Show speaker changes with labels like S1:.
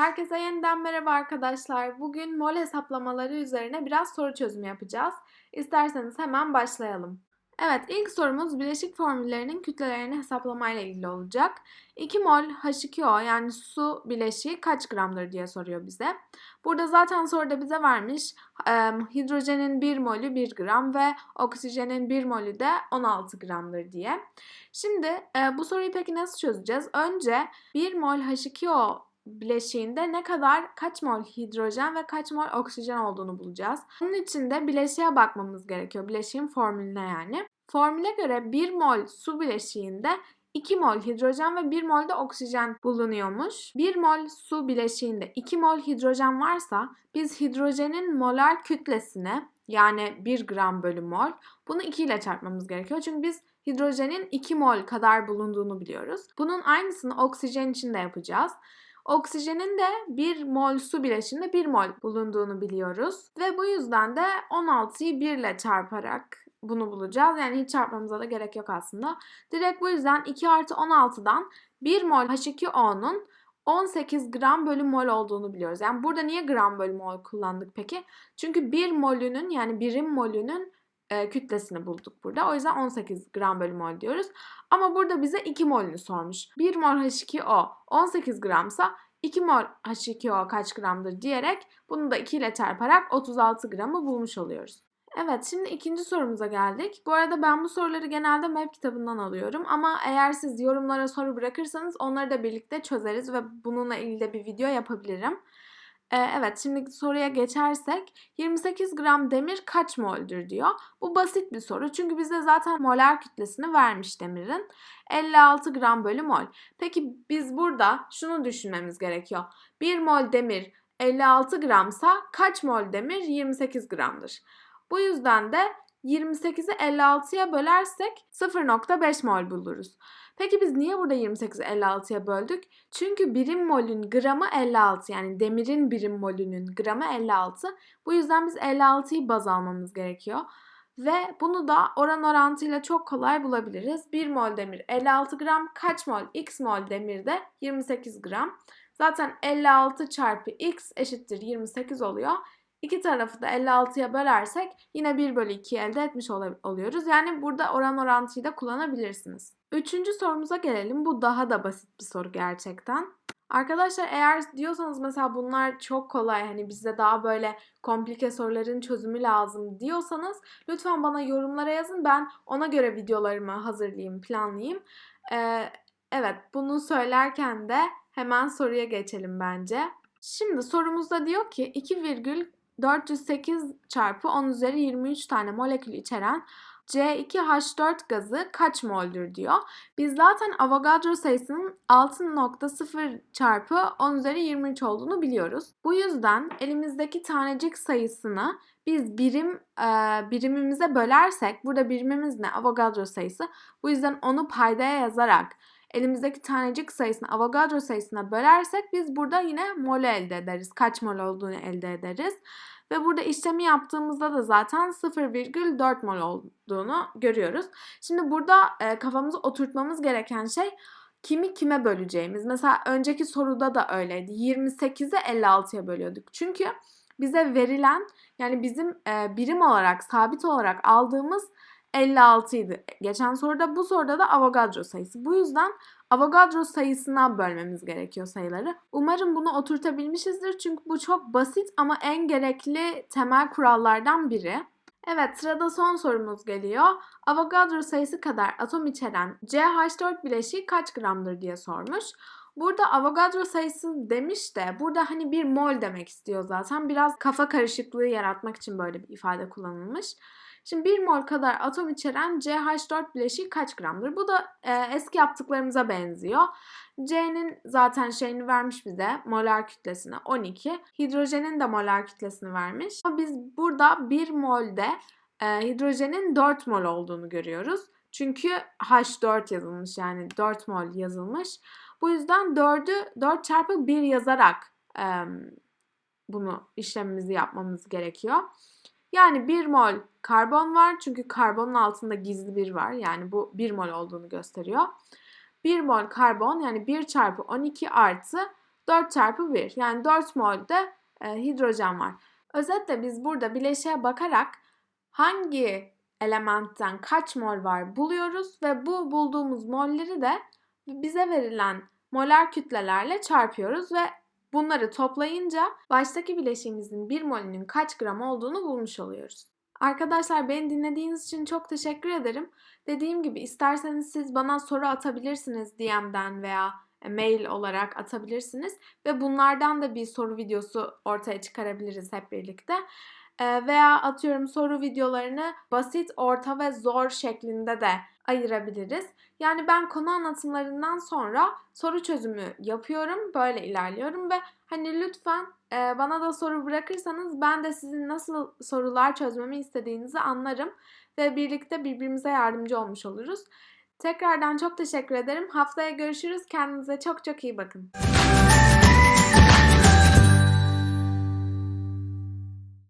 S1: Herkese yeniden merhaba arkadaşlar. Bugün mol hesaplamaları üzerine biraz soru çözümü yapacağız. İsterseniz hemen başlayalım. Evet, ilk sorumuz bileşik formüllerinin kütlelerini hesaplamayla ilgili olacak. 2 mol H2O yani su bileşiği kaç gramdır diye soruyor bize. Burada zaten soruda bize vermiş hidrojenin 1 molü 1 gram ve oksijenin 1 molü de 16 gramdır diye. Şimdi bu soruyu peki nasıl çözeceğiz? Önce 1 mol H2O bileşiğinde ne kadar kaç mol hidrojen ve kaç mol oksijen olduğunu bulacağız. Bunun için de bileşiğe bakmamız gerekiyor. Bileşiğin formülüne yani. Formüle göre 1 mol su bileşiğinde 2 mol hidrojen ve 1 mol de oksijen bulunuyormuş. 1 mol su bileşiğinde 2 mol hidrojen varsa biz hidrojenin molar kütlesine yani 1 gram bölü mol bunu 2 ile çarpmamız gerekiyor. Çünkü biz hidrojenin 2 mol kadar bulunduğunu biliyoruz. Bunun aynısını oksijen için de yapacağız. Oksijenin de 1 mol su bileşiğinde 1 mol bulunduğunu biliyoruz. Ve bu yüzden de 16'yı 1 ile çarparak bunu bulacağız. Yani hiç çarpmamıza da gerek yok aslında. Direkt bu yüzden 2 artı 16'dan 1 mol H2O'nun 18 gram bölü mol olduğunu biliyoruz. Yani burada niye gram bölü mol kullandık peki? Çünkü 1 molünün yani birim molünün e, kütlesini bulduk burada. O yüzden 18 gram bölü mol diyoruz. Ama burada bize 2 molünü sormuş. 1 mol H2O 18 gramsa 2 mol H2O kaç gramdır diyerek bunu da 2 ile çarparak 36 gramı bulmuş oluyoruz. Evet şimdi ikinci sorumuza geldik. Bu arada ben bu soruları genelde MEP kitabından alıyorum ama eğer siz yorumlara soru bırakırsanız onları da birlikte çözeriz ve bununla ilgili de bir video yapabilirim. Ee, evet şimdi soruya geçersek 28 gram demir kaç moldür diyor. Bu basit bir soru çünkü bize zaten molar kütlesini vermiş demirin. 56 gram bölü mol. Peki biz burada şunu düşünmemiz gerekiyor. 1 mol demir 56 gramsa kaç mol demir 28 gramdır. Bu yüzden de 28'i 56'ya bölersek 0.5 mol buluruz. Peki biz niye burada 28'i 56'ya böldük? Çünkü birim molün gramı 56 yani demirin birim molünün gramı 56. Bu yüzden biz 56'yı baz almamız gerekiyor. Ve bunu da oran orantıyla çok kolay bulabiliriz. 1 mol demir 56 gram, kaç mol x mol demir de 28 gram. Zaten 56 çarpı x eşittir 28 oluyor. İki tarafı da 56'ya bölersek yine 1 bölü 2 elde etmiş oluyoruz. Yani burada oran orantıyı da kullanabilirsiniz. Üçüncü sorumuza gelelim. Bu daha da basit bir soru gerçekten. Arkadaşlar eğer diyorsanız mesela bunlar çok kolay hani bize daha böyle komplike soruların çözümü lazım diyorsanız lütfen bana yorumlara yazın ben ona göre videolarımı hazırlayayım planlayayım. Ee, evet bunu söylerken de hemen soruya geçelim bence. Şimdi sorumuzda diyor ki 2,408 çarpı 10 üzeri 23 tane molekül içeren C2H4 gazı kaç moldür diyor. Biz zaten Avogadro sayısının 6.0 çarpı 10 üzeri 23 olduğunu biliyoruz. Bu yüzden elimizdeki tanecik sayısını biz birim e, birimimize bölersek burada birimimiz ne? Avogadro sayısı. Bu yüzden onu paydaya yazarak elimizdeki tanecik sayısını Avogadro sayısına bölersek biz burada yine mol elde ederiz. Kaç mol olduğunu elde ederiz. Ve burada işlemi yaptığımızda da zaten 0,4 mol olduğunu görüyoruz. Şimdi burada e, kafamızı oturtmamız gereken şey kimi kime böleceğimiz. Mesela önceki soruda da öyleydi. 28'i 56'ya bölüyorduk. Çünkü bize verilen yani bizim e, birim olarak sabit olarak aldığımız 56 idi. Geçen soruda bu soruda da Avogadro sayısı. Bu yüzden Avogadro sayısına bölmemiz gerekiyor sayıları. Umarım bunu oturtabilmişizdir çünkü bu çok basit ama en gerekli temel kurallardan biri. Evet sırada son sorumuz geliyor. Avogadro sayısı kadar atom içeren CH4 bileşiği kaç gramdır diye sormuş. Burada Avogadro sayısı demiş de burada hani bir mol demek istiyor zaten. Biraz kafa karışıklığı yaratmak için böyle bir ifade kullanılmış. Şimdi 1 mol kadar atom içeren CH4 bileşiği kaç gramdır? Bu da e, eski yaptıklarımıza benziyor. C'nin zaten şeyini vermiş bize molar kütlesine 12. Hidrojenin de molar kütlesini vermiş. Ama biz burada 1 molde e, hidrojenin 4 mol olduğunu görüyoruz. Çünkü H4 yazılmış yani 4 mol yazılmış. Bu yüzden 4'ü 4 çarpı 1 yazarak e, bunu işlemimizi yapmamız gerekiyor. Yani 1 mol karbon var çünkü karbonun altında gizli bir var. Yani bu 1 mol olduğunu gösteriyor. 1 mol karbon yani 1 çarpı 12 artı 4 çarpı 1 yani 4 mol de e, hidrojen var. Özetle biz burada bileşiğe bakarak hangi elementten kaç mol var buluyoruz ve bu bulduğumuz molleri de bize verilen molar kütlelerle çarpıyoruz ve bunları toplayınca baştaki bileşiğimizin 1 molünün kaç gram olduğunu bulmuş oluyoruz. Arkadaşlar beni dinlediğiniz için çok teşekkür ederim. Dediğim gibi isterseniz siz bana soru atabilirsiniz DM'den veya e, mail olarak atabilirsiniz ve bunlardan da bir soru videosu ortaya çıkarabiliriz hep birlikte. Ee, veya atıyorum soru videolarını basit, orta ve zor şeklinde de ayırabiliriz. Yani ben konu anlatımlarından sonra soru çözümü yapıyorum, böyle ilerliyorum ve hani lütfen e, bana da soru bırakırsanız ben de sizin nasıl sorular çözmemi istediğinizi anlarım ve birlikte birbirimize yardımcı olmuş oluruz. Tekrardan çok teşekkür ederim. Haftaya görüşürüz. Kendinize çok çok iyi bakın.